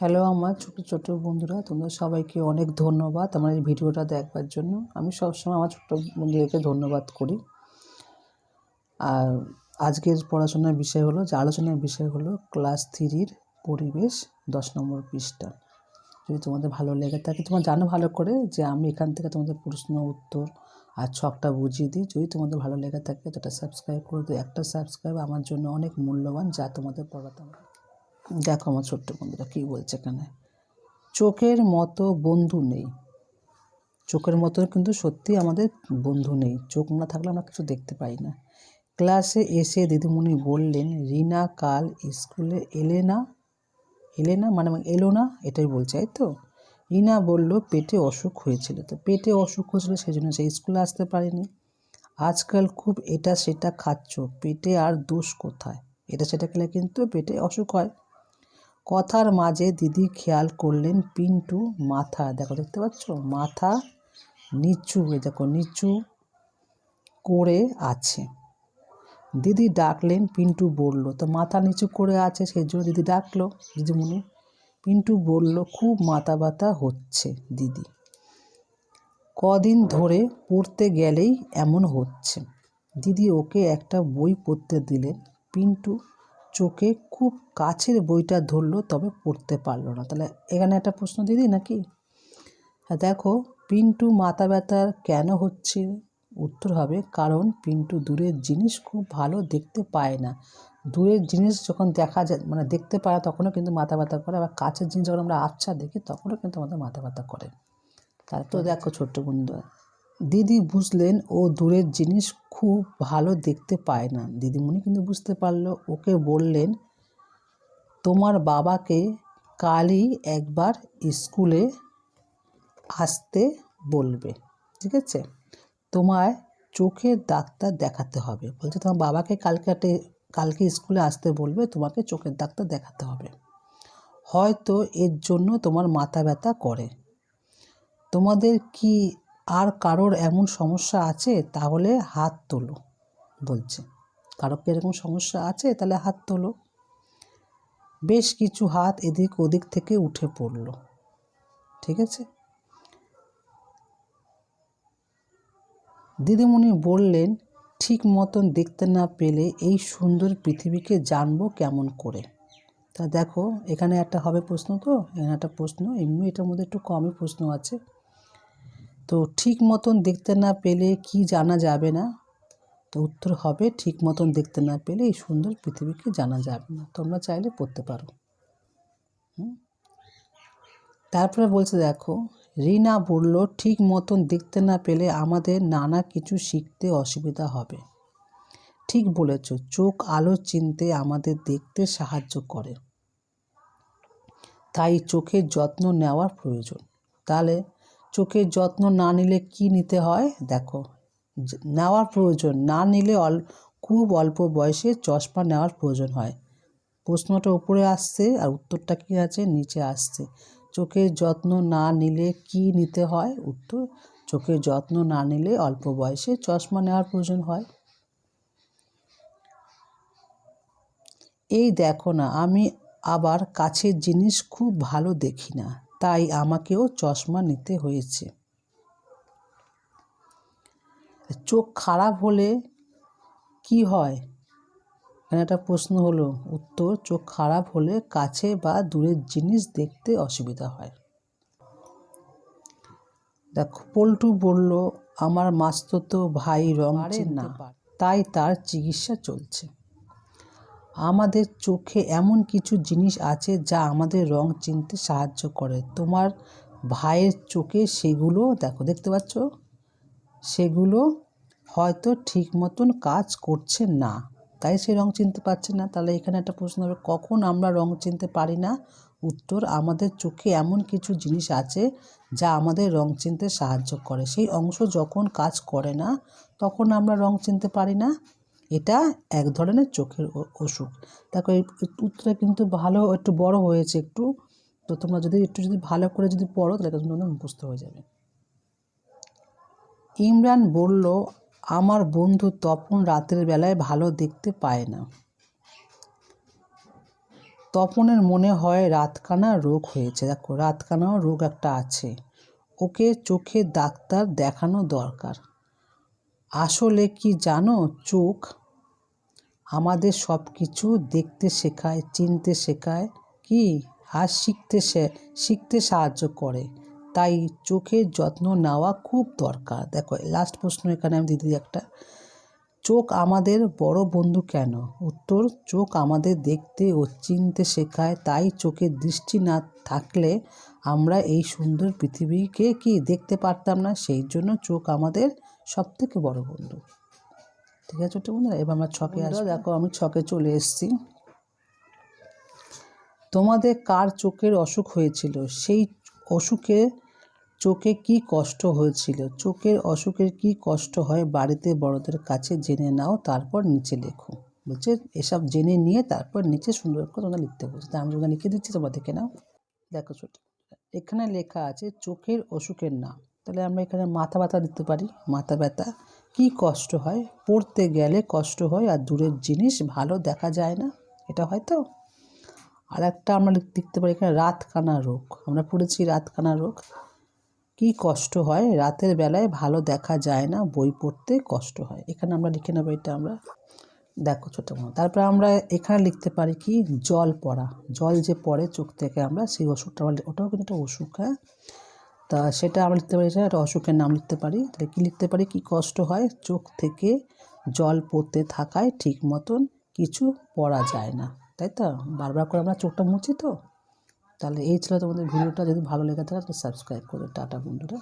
Hello আমার ছোটো ছোটো বন্ধুরা, তোমরা সবাইকে অনেক ধন্যবাদ আমার এই ভিডিওটা দেখবার জন্য। আমি সবসময় আমার ছোট্ট বন্ধুদেরকে ধন্যবাদ করি। আর আজকের পড়াশোনার বিষয় হলো, যে আলোচনার বিষয় হলো ক্লাস থ্রির পরিবেশ দশ নম্বর পৃষ্ঠা। যদি তোমাদের ভালো লেগে থাকে, তোমরা জানো ভালো করে যে আমি এখান থেকে তোমাদের প্রশ্ন, উত্তর আর ছকটা বুঝিয়ে দিই। যদি তোমাদের ভালো লেগে থাকে, তো এটা সাবস্ক্রাইব করে দিই একটা সাবস্ক্রাইব আমার জন্য অনেক মূল্যবান, যা তোমাদের পড়াতে পড়াতাম দেখো আমার ছোট্ট বন্ধুরা কী বলছে এখানে। চোখের মতো বন্ধু নেই। চোখের মতো কিন্তু সত্যি আমাদের বন্ধু নেই। চোখ না থাকলে আমরা কিছু দেখতে পাই না। ক্লাসে এসে দিদিমণি বললেন, রিনা কাল স্কুলে এলে না? এলে না? মানে এলো না? এটাই বলছে, তাই তো? রিনা বলল, পেটে অসুখ হয়েছিল। তো পেটে অসুখ হয়েছিল সেই জন্য সে স্কুলে আসতে পারেনি। আজকাল খুব এটা সেটা খাচ্ছ। পেটে আর দোষ কোথায়? এটা সেটা খেলে কিন্তু পেটে অসুখ হয়। কথার মাঝে দিদি খেয়াল করলেন পিন্টু মাথা। দেখো, দেখতে পাচ্ছ? মাথা নিচু হয়ে, দেখো, নিচু করে আছে। দিদি ডাকলেন, পিন্টু বলল, তো মাথা নিচু করে আছে, সেই জন্য দিদি ডাকলো। দিদিমণি, পিন্টু বলল, খুব মাথা ব্যথা হচ্ছে দিদি। কদিন ধরে পড়তে গেলেই এমন হচ্ছে। দিদি ওকে একটা বই পড়তে দিলেন, পিন্টু চোখে খুব কাছের বইটা ধরলো তবে পড়তে পারল না। তাহলে এখানে একটা প্রশ্ন দিদি নাকি? হ্যাঁ দেখো পিন্টু মাথা ব্যথার কেন হচ্ছে? উত্তর হবে কারণ পিন্টু দূরের জিনিস খুব ভালো দেখতে পায় না। দূরের জিনিস যখন দেখা যায় মানে দেখতে পায় তখনও কিন্তু মাথা ব্যথা করে। আবার কাছের জিনিস যখন আমরা আচ্ছা দেখি তখনও কিন্তু আমাদের মাথা ব্যথা করে। তারপর দেখো ছোট্ট বন্ধু দিদি বুঝলেন ও দূরের জিনিস খুব ভালো দেখতে পায় না। দিদিমণি কিন্তু বুঝতে পারল, ওকে বললেন, তোমার বাবাকে কালই একবার স্কুলে আসতে বলবে, ঠিক আছে? তোমায় চোখের ডাক্তার দেখাতে হবে। বলছে, তোমার বাবাকে কালকে একটা, কালকে স্কুলে আসতে বলবে, তোমাকে চোখের ডাক্তার দেখাতে হবে। হয়তো এর জন্য তোমার মাথা ব্যথা করে। তোমাদের কি আর কারোর এমন সমস্যা আছে, তাহলে হাত তোলো, বলছে। কারও কি এরকম সমস্যা আছে, তাহলে হাত তোলো। বেশ কিছু হাত এদিক ওদিক থেকে উঠে পড়ল, ঠিক আছে? দিদিমণি বললেন, ঠিক মতন দেখতে না পেলে এই সুন্দর পৃথিবীকে জানব কেমন করে? তা দেখো, এখানে একটা হবে প্রশ্ন তো, এখানে একটা প্রশ্ন, এমনি এটার মধ্যে একটু কমই প্রশ্ন আছে। তো ঠিক মতন দেখতে না পেলে কি জানা যাবে না? তো উত্তর হবে, ঠিক মতন দেখতে না পেলে এই সুন্দর পৃথিবীকে জানা যাবে না। তোমরা চাইলে পড়তে পারো। তারপরে বলছে, দেখো, রিনা বলল, ঠিক মতন দেখতে না পেলে আমাদের নানা কিছু শিখতে অসুবিধা হবে। ঠিক বলেছ, চোখ আলো চিনতে আমাদের দেখতে সাহায্য করে। তাই চোখের যত্ন নেওয়ার প্রয়োজন। তাহলে চোখের যত্ন না নিলে কি নিতে হয়? দেখো নেওয়ার প্রয়োজন। না নিলে অল, খুব অল্প বয়সে চশমা নেওয়ার প্রয়োজন হয়। প্রশ্নটা উপরে আসছে আর উত্তরটা কী আছে? নিচে আসছে। চোখের যত্ন না নিলে কি নিতে হয়? উত্তর চোখের যত্ন না নিলে অল্প বয়সে চশমা নেওয়ার প্রয়োজন হয়। এই দেখো না, আমি আবার কাছের জিনিস খুব ভালো দেখি না। তাই আমাকেও চশমা নিতে হয়েছে। চোখ খারাপ হলে কি হয়? এখানে একটা প্রশ্ন হলো উত্তর চোখ খারাপ হলে কাছে বা দূরের জিনিস দেখতে অসুবিধা হয়। দেখো পল্টু বলল আমার মাস্ততো ভাই রং না। তাই তার চিকিৎসা চলছে। আমাদের চোখে এমন কিছু জিনিস আছে যা আমাদের রং চিনতে সাহায্য করে। তোমার ভাইয়ের চোখে সেগুলো, দেখো, দেখতে পাচ্ছ? সেগুলো হয়তো ঠিক মতন কাজ করছে না। তাই সে রং চিনতে পারছে না। তাহলে এখানে একটা প্রশ্ন হবে, কখন আমরা রং চিনতে পারি না? উত্তর, আমাদের চোখে এমন কিছু জিনিস আছে যা আমাদের রং চিনতে সাহায্য করে। সেই অংশ যখন কাজ করে না, তখন আমরা রং চিনতে পারি না? এটা এক ধরনের চোখের অসুখ। দেখো এই উত্তরটা কিন্তু ভালো একটু বড় হয়েছে একটু। তো তোমরা যদি একটু যদি ভালো করে যদি পড়ো, তাহলে তোমাদের মুখস্থ হয়ে যাবে। ইমরান বলল, আমার বন্ধু তপন রাতের বেলায় ভালো দেখতে পায় না। তপনের মনে হয় রাতকানা রোগ হয়েছে। দেখো, রাতকানাও রোগ একটা আছে। ওকে চোখে ডাক্তার দেখানো দরকার। আসলে কি জানো, চোখ আমাদের সব কিছু দেখতে শেখায়, চিনতে শেখায়, কি? আর শিখতে শিখতে সাহায্য করে। তাই চোখের যত্ন নেওয়া খুব দরকার। দেখো লাস্ট প্রশ্ন এখানে আমি দিদি একটা। চোখ আমাদের বড় বন্ধু কেন? উত্তর, চোখ আমাদের দেখতে ও চিনতে শেখায়। তাই চোখের দৃষ্টি না থাকলে আমরা এই সুন্দর পৃথিবীকে কি দেখতে পারতাম না? সেই জন্য চোখ আমাদের সবথেকে বড় বন্ধু। ঠিক আছে ছোটো বন্ধুরা? এবার আমার ছকে আসবে। দেখো আমি ছকে চলে এসেছি। তোমাদের কার চোখের অসুখ হয়েছিল? সেই অসুখে চোখে কি কষ্ট হয়েছিল? চোখের অসুখের কি কষ্ট হয় বাড়িতে বড়দের কাছে জেনে নাও তারপর নিচে লেখো। বলছে এসব জেনে নিয়ে তারপর নিচে সুন্দর করে তোমরা লিখতে বলছে তা আমি তোমরা লিখে দিচ্ছি তোমরা দেখে নাও। দেখো ছোট। এখানে লেখা আছে চোখের অসুখের নাম। তাহলে আমরা এখানে মাথা ব্যথা দিতে পারি মাথা ব্যথা। কি কষ্ট হয়? পড়তে গেলে কষ্ট হয় আর দূরের জিনিস ভালো দেখা যায় না, এটা হয়তো আর একটা আমরা লিখতে পারি এখানে, রাতকানা রোগ। আমরা পড়েছি রাতকানা রোগ। কি কষ্ট হয়? রাতের বেলায় ভালো দেখা যায় না, বই পড়তে কষ্ট হয়। এখানে আমরা লিখে নেব এটা আমরা। দেখো ছোটো তারপরে আমরা এখানে লিখতে পারি কি? জল পড়া। জল যে পড়ে চোখ থেকে আমরা, সেই ওষুধটা ওটাও কিন্তু একটা অসুখ হ্যাঁ? তা সেটা আমরা লিখতে পারি একটা অসুখের নাম লিখতে পারি। তাহলে কী লিখতে পারি? কি কষ্ট হয়? চোখ থেকে জল পড়তে থাকায় ঠিক মতন কিছু পড়া যায় না। তাই তো? বারবার করে আমরা চোখটা মুছি তো? তাহলে এই ছিল তোমাদের ভিডিওটা। যদি ভালো লেগে থাকে তাহলে সাবস্ক্রাইব করো। টাটা বন্ধুরা।